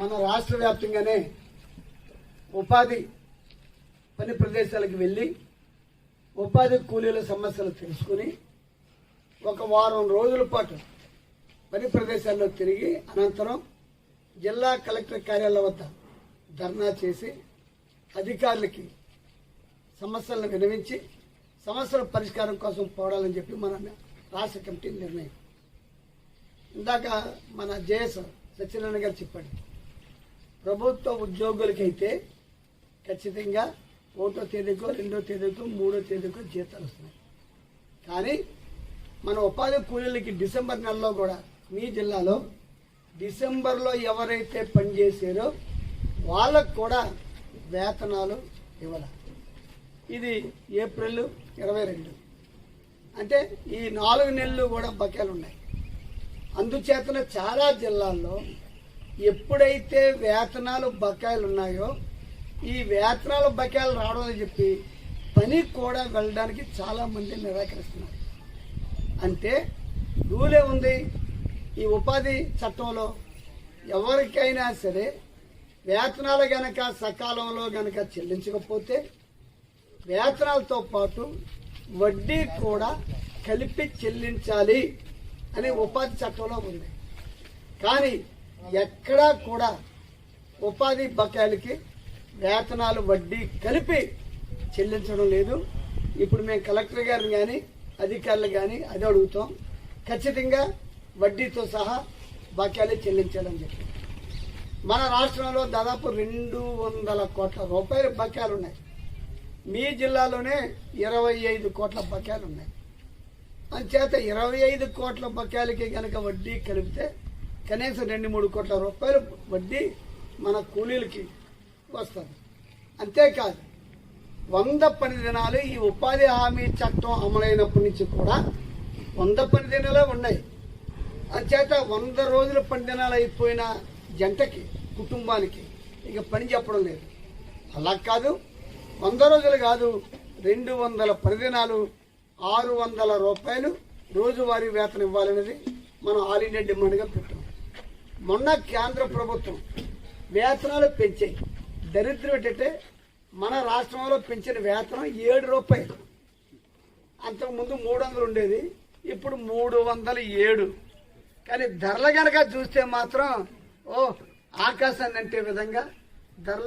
మన రాష్ట్ర వ్యాప్తంగానే ఉపాధి పని ప్రదేశాలకు వెళ్ళి ఉపాధి కూలీల సమస్యలు తెలుసుకుని ఒక వారం రోజుల పాటు పని ప్రదేశాల్లో తిరిగి అనంతరం జిల్లా కలెక్టర్ కార్యాలయం వద్ద ధర్నా చేసి అధికారులకి సమస్యలను వినవించి సమస్యల పరిష్కారం కోసం పోవాలని చెప్పి మన రాష్ట్ర కమిటీ నిర్ణయం. ఇందాక మన జేఎస్ సత్యనారాయణ గారు చెప్పాడు. ప్రభుత్వ ఉద్యోగులకైతే ఖచ్చితంగా ఒకటో తేదీకో రెండో తేదీకో మూడో తేదీకో జీతాలు వస్తున్నాయి. కానీ మన ఉపాధి కూలీలకి డిసెంబర్ నెలలో కూడా మీ జిల్లాలో డిసెంబర్లో ఎవరైతే పనిచేశారో వాళ్ళకు కూడా వేతనాలు ఇవ్వాలి. ఇది ఏప్రిల్ ఇరవై రెండు. అంటే ఈ నాలుగు నెలలు కూడా బకాయిలు ఉన్నాయి. అందుచేతన చాలా జిల్లాల్లో ఎప్పుడైతే వేతనాలు బకాయిలు ఉన్నాయో ఈ వేతనాల బకాయిలు రావడం అని చెప్పి పని కూడా వెళ్ళడానికి చాలా మంది నిరాకరిస్తున్నారు. అంటే రూలే ఉంది. ఈ ఉపాధి చట్టంలో ఎవరికైనా సరే వేతనాలు గనక సకాలంలో గనక చెల్లించకపోతే వేతనాలతో పాటు వడ్డీ కూడా కలిపి చెల్లించాలి అని ఉపాధి చట్టంలో ఉంది. కానీ ఎక్కడా కూడా ఉపాధి బకాయిలకి వేతనాలు వడ్డీ కలిపి చెల్లించడం లేదు. ఇప్పుడు మేము కలెక్టర్ గారిని కానీ అధికారులు కానీ అది అడుగుతాం. ఖచ్చితంగా వడ్డీతో సహా బకాయిలు చెల్లించాలని చెప్పి. మన రాష్ట్రంలో దాదాపు రెండు వందల కోట్ల రూపాయల బకాయిలు ఉన్నాయి. మీ జిల్లాలోనే ఇరవై ఐదు కోట్ల బకాయిలు ఉన్నాయి. అంచేత ఇరవై ఐదు కోట్ల బకాయిలకి కనుక వడ్డీ కలిపితే కనీసం రెండు మూడు కోట్ల రూపాయలు వడ్డీ మన కూలీలకి వస్తుంది అంతేకాదు వంద పని దినాలు ఈ ఉపాధి హామీ చట్టం అమలైనప్పటి నుంచి కూడా వంద పని దినాలే ఉన్నాయి. అంచేత వంద రోజుల పని దినాలు అయిపోయిన జంటకి కుటుంబానికి ఇక పని చెప్పడం లేదు. అలా కాదు వంద రోజులు కాదు రెండు వందల పది దినాలు ఆరు వందల రూపాయలు రోజువారీ వేతనం ఇవ్వాలనేది మనం ఆల్ ఇండియా డిమాండ్గా పెట్టాం. మొన్న కేంద్ర ప్రభుత్వం వేతనాలు పెంచాయి. దరిద్రం ఏంటంటే మన రాష్ట్రంలో పెంచిన వేతనం ఏడు రూపాయలు. అంతకుముందు మూడు వందలు ఉండేది ఇప్పుడు మూడు వందల ఏడు. కానీ ధరలు కనుక చూస్తే మాత్రం ఓ ఆకాశాన్ని అంటే విధంగా ధరలు